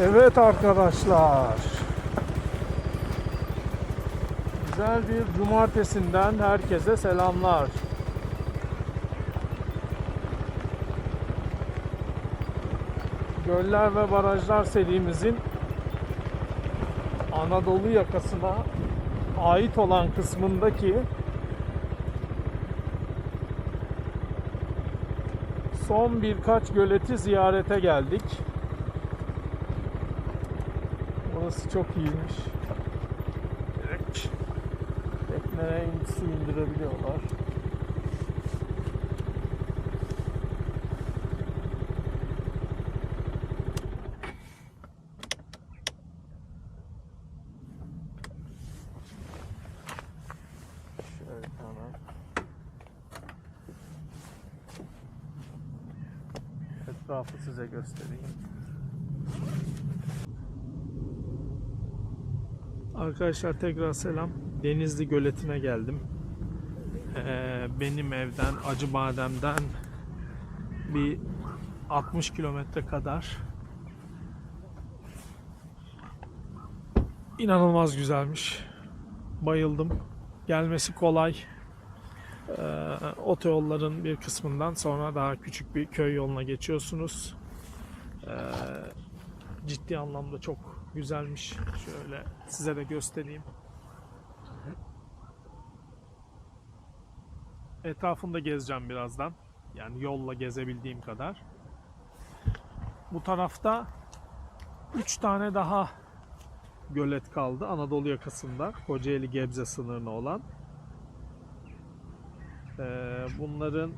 Evet arkadaşlar. Güzel bir cumartesinden herkese selamlar. Göller ve Barajlar serimizin Anadolu yakasına ait olan kısmındaki son birkaç göleti ziyarete geldik. Burası çok iyiymiş. Direkt tekneye su indirebiliyorlar. Etrafı size göstereyim. Arkadaşlar tekrar selam. Denizli Göleti'ne geldim. Ee, benim evden Acıbadem'den bir 60 kilometre kadar. İnanılmaz güzelmiş. Bayıldım. Gelmesi kolay. Ee, otoyolların bir kısmından sonra daha küçük bir köy yoluna geçiyorsunuz. Ee, ciddi anlamda çok güzelmiş. Şöyle size de göstereyim. Etrafında gezeceğim birazdan. Yani yolla gezebildiğim kadar. Bu tarafta 3 tane daha gölet kaldı Anadolu yakasında. Kocaeli Gebze sınırına olan. Ee, bunların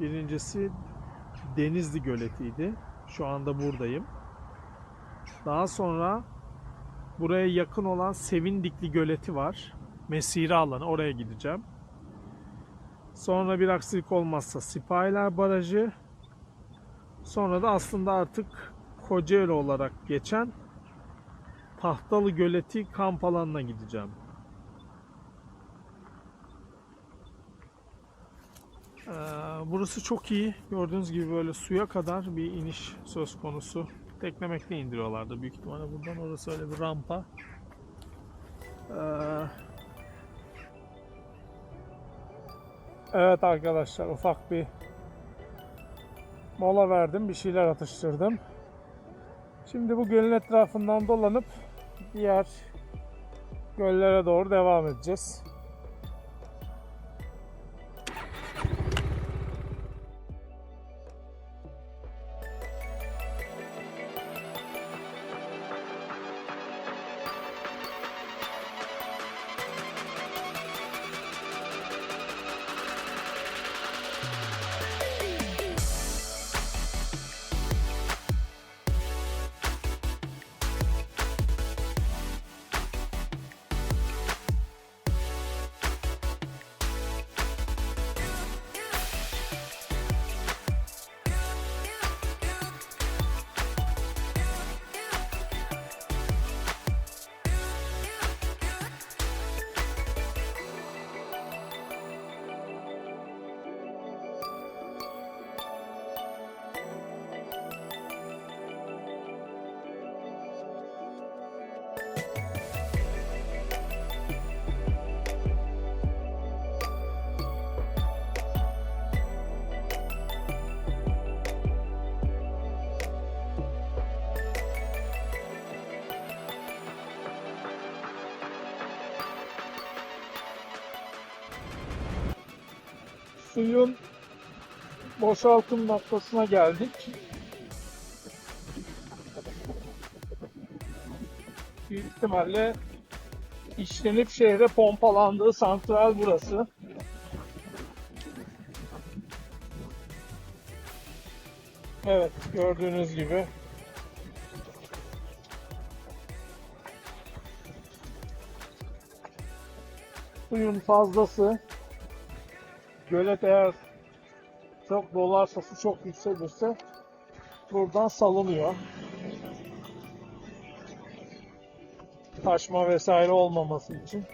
birincisi Denizli Göleti'ydi. Şu anda buradayım. Daha sonra buraya yakın olan Sevindikli Göleti var. Mesire alanı oraya gideceğim. Sonra bir aksilik olmazsa Sipahiler Barajı. Sonra da aslında artık Kocaeli olarak geçen Tahtalı Göleti kamp alanına gideceğim. Burası çok iyi. Gördüğünüz gibi böyle suya kadar bir iniş söz konusu. Teklemekle indiriyorlardı büyük ihtimalle buradan. Orası öyle bir rampa. Ee, evet arkadaşlar ufak bir mola verdim. Bir şeyler atıştırdım. Şimdi bu gölün etrafından dolanıp diğer göllere doğru devam edeceğiz. Suyun boşaltım noktasına geldik. Büyük ihtimalle işlenip şehre pompalandığı santral burası. Evet gördüğünüz gibi suyun fazlası gölet eğer çok dolarsa su çok yükselirse buradan salınıyor. Taşma vesaire olmaması için.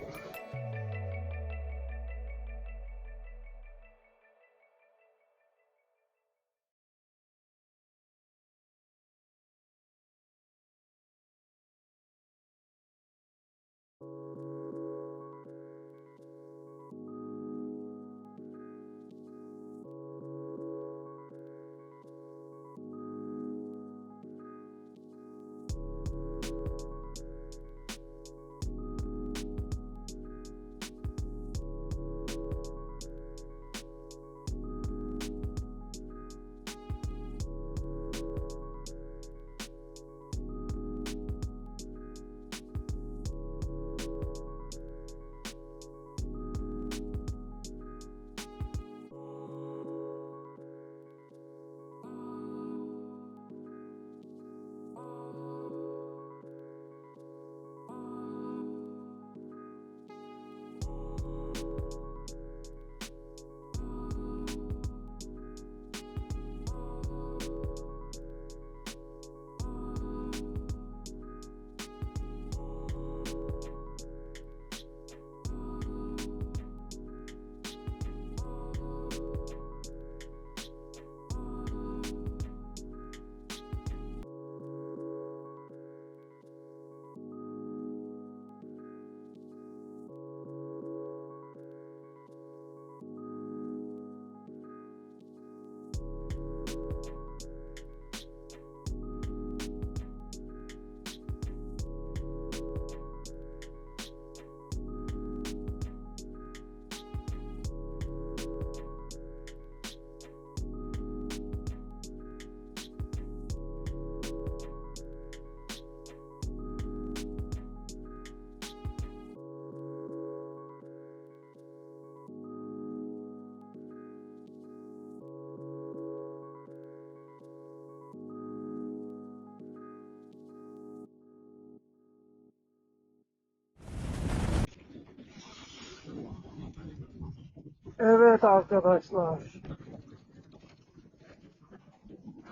Evet arkadaşlar.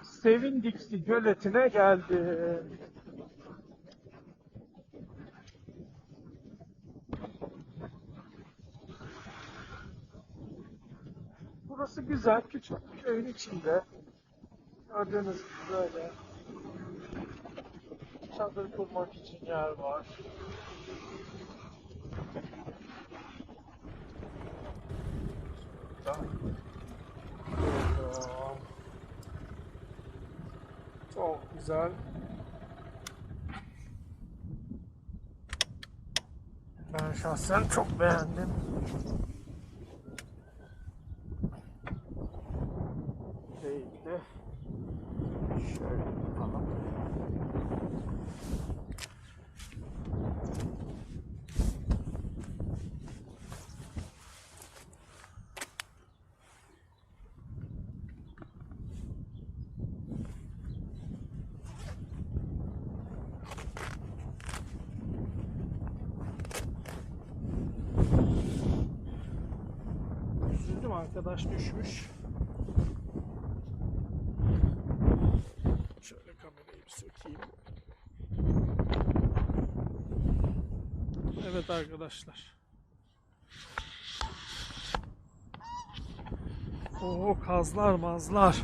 Sevindiksi göletine geldim. Burası güzel, küçük bir köyün içinde. Gördüğünüz gibi böyle. Çadır kurmak için yer var. Şurada. Çok güzel. Ben şahsen çok beğendim. Değil de arkadaş düşmüş. Şöyle kamerayı bir sökeyim. Evet arkadaşlar. Oo kazlar mazlar.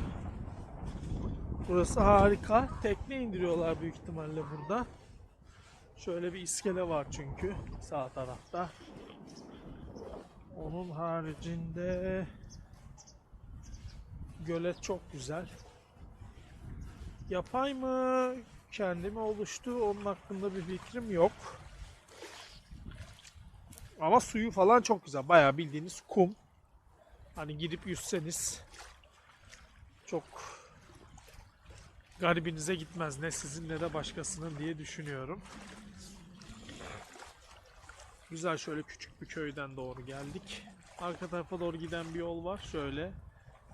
Burası harika. Tekne indiriyorlar büyük ihtimalle burada. Şöyle bir iskele var çünkü sağ tarafta. Onun haricinde gölet çok güzel. Yapay mı, kendi mi oluştu onun hakkında bir fikrim yok. Ama suyu falan çok güzel. Bayağı bildiğiniz kum. Hani gidip yüzseniz çok garibinize gitmez. Ne sizin ne de başkasının diye düşünüyorum. Güzel şöyle küçük bir köyden doğru geldik. Arka tarafa doğru giden bir yol var. Şöyle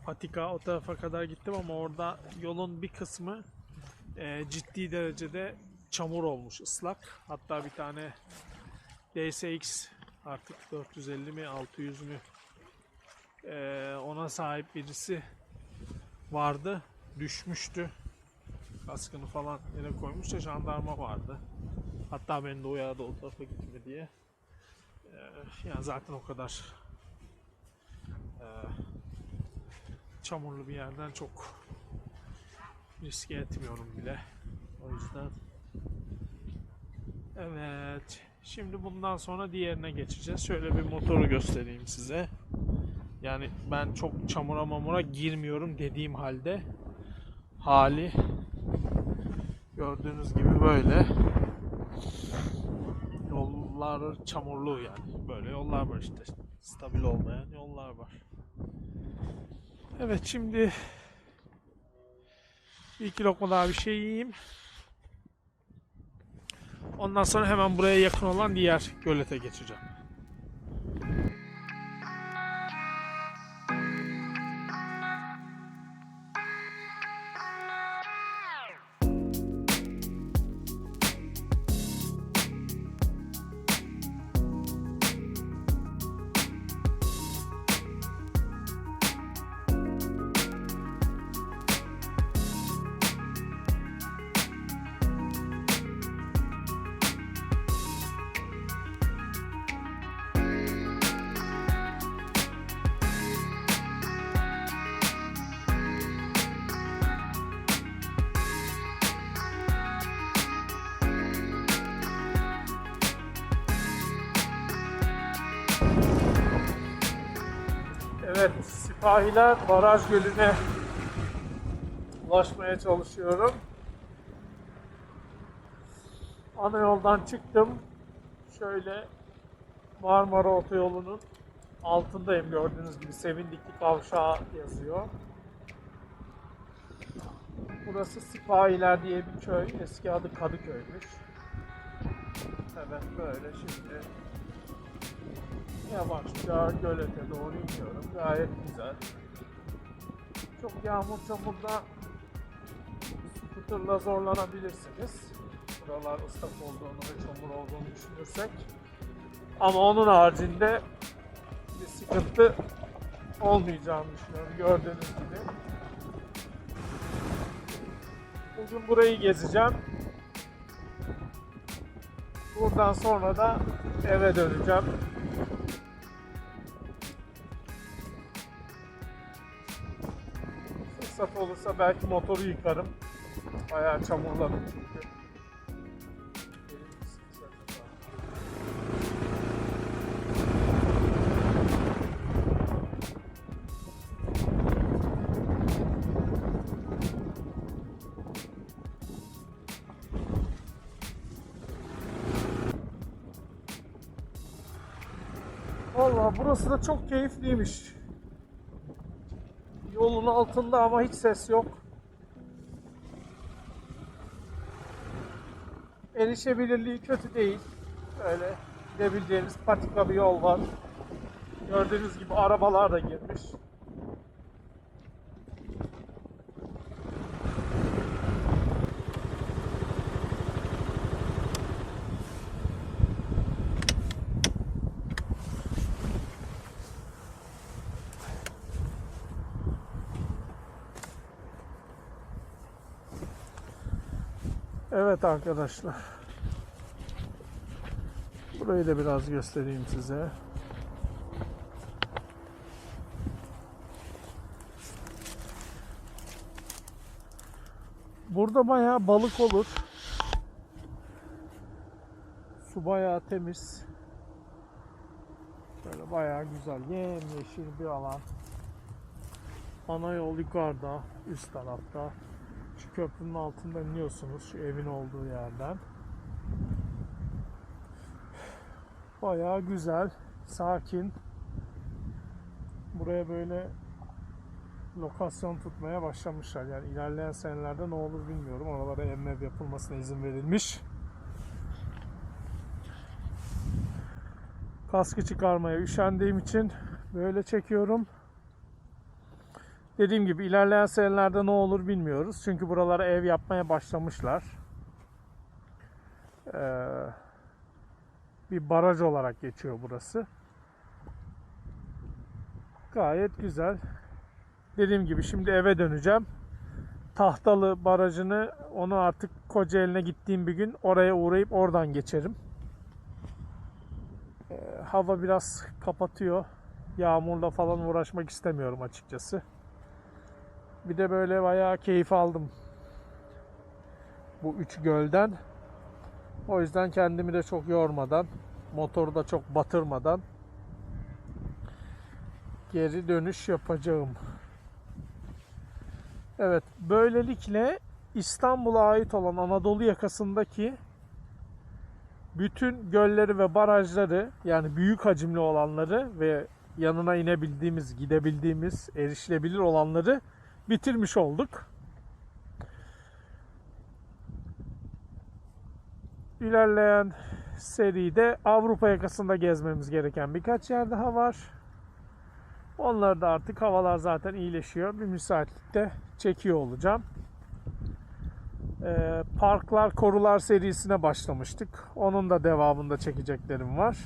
patika o tarafa kadar gittim ama orada yolun bir kısmı e, ciddi derecede çamur olmuş ıslak. Hatta bir tane DSX artık 450 mi 600 mü e, ona sahip birisi vardı. Düşmüştü. Kaskını falan yere koymuş da jandarma vardı. Hatta beni de uyardı o tarafa gitme diye. Ee, yani zaten o kadar e, çamurlu bir yerden çok riske etmiyorum bile. O yüzden Evet. Şimdi bundan sonra diğerine geçeceğiz. Şöyle bir motoru göstereyim size. Yani ben çok çamura mamura girmiyorum dediğim halde hali gördüğünüz gibi böyle yollar çamurlu yani. Böyle yollar var işte. Stabil olmayan yollar var. Evet şimdi bir iki lokma daha bir şey yiyeyim. Ondan sonra hemen buraya yakın olan diğer gölete geçeceğim. Evet, Sipahiler Baraj Gölü'ne ulaşmaya çalışıyorum. Ana yoldan çıktım. Şöyle Marmara Otoyolu'nun altındayım gördüğünüz gibi Sevindikli Kavşağı yazıyor. Burası Sipahiler diye bir köy. Eski adı Kadıköy'müş. Evet böyle şimdi yavaşça gölete doğru iniyorum. Gayet güzel. Çok yağmur çamurda skuterla zorlanabilirsiniz. Buralar ıslak olduğunu ve çamur olduğunu düşünürsek. Ama onun haricinde bir sıkıntı olmayacağını düşünüyorum gördüğünüz gibi. Bugün burayı gezeceğim. Buradan sonra da eve döneceğim. Fırsat olursa belki motoru yıkarım. Bayağı çamurladım burası da çok keyifliymiş. Yolun altında ama hiç ses yok. Erişebilirliği kötü değil. Böyle gidebileceğiniz patika bir yol var. Gördüğünüz gibi arabalar da girmiş. Evet arkadaşlar. Burayı da biraz göstereyim size. Burada bayağı balık olur. Su bayağı temiz. Böyle bayağı güzel, yemyeşil bir alan. Ana yol yukarıda, üst tarafta. Köprünün altında iniyorsunuz şu evin olduğu yerden. Bayağı güzel, sakin. Buraya böyle lokasyon tutmaya başlamışlar. Yani ilerleyen senelerde ne olur bilmiyorum. Oralara ev ev yapılmasına izin verilmiş. Kaskı çıkarmaya üşendiğim için böyle çekiyorum. Dediğim gibi ilerleyen senelerde ne olur bilmiyoruz. Çünkü buralara ev yapmaya başlamışlar. Ee, bir baraj olarak geçiyor burası. Gayet güzel. Dediğim gibi şimdi eve döneceğim. Tahtalı barajını onu artık Kocaeli'ne gittiğim bir gün oraya uğrayıp oradan geçerim. Ee, hava biraz kapatıyor. Yağmurla falan uğraşmak istemiyorum açıkçası. Bir de böyle bayağı keyif aldım. Bu üç gölden. O yüzden kendimi de çok yormadan, motoru da çok batırmadan geri dönüş yapacağım. Evet, böylelikle İstanbul'a ait olan Anadolu yakasındaki bütün gölleri ve barajları yani büyük hacimli olanları ve yanına inebildiğimiz, gidebildiğimiz, erişilebilir olanları bitirmiş olduk. İlerleyen seride Avrupa yakasında gezmemiz gereken birkaç yer daha var. Onları da artık havalar zaten iyileşiyor. Bir müsaitlikte çekiyor olacağım. Ee, Parklar Korular serisine başlamıştık. Onun da devamında çekeceklerim var.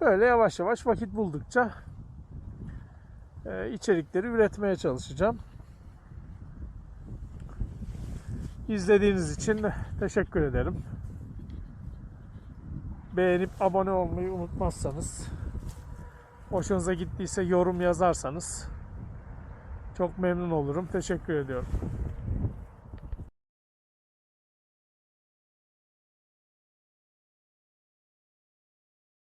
Böyle yavaş yavaş vakit buldukça içerikleri üretmeye çalışacağım. İzlediğiniz için teşekkür ederim. Beğenip abone olmayı unutmazsanız, hoşunuza gittiyse yorum yazarsanız çok memnun olurum. Teşekkür ediyorum.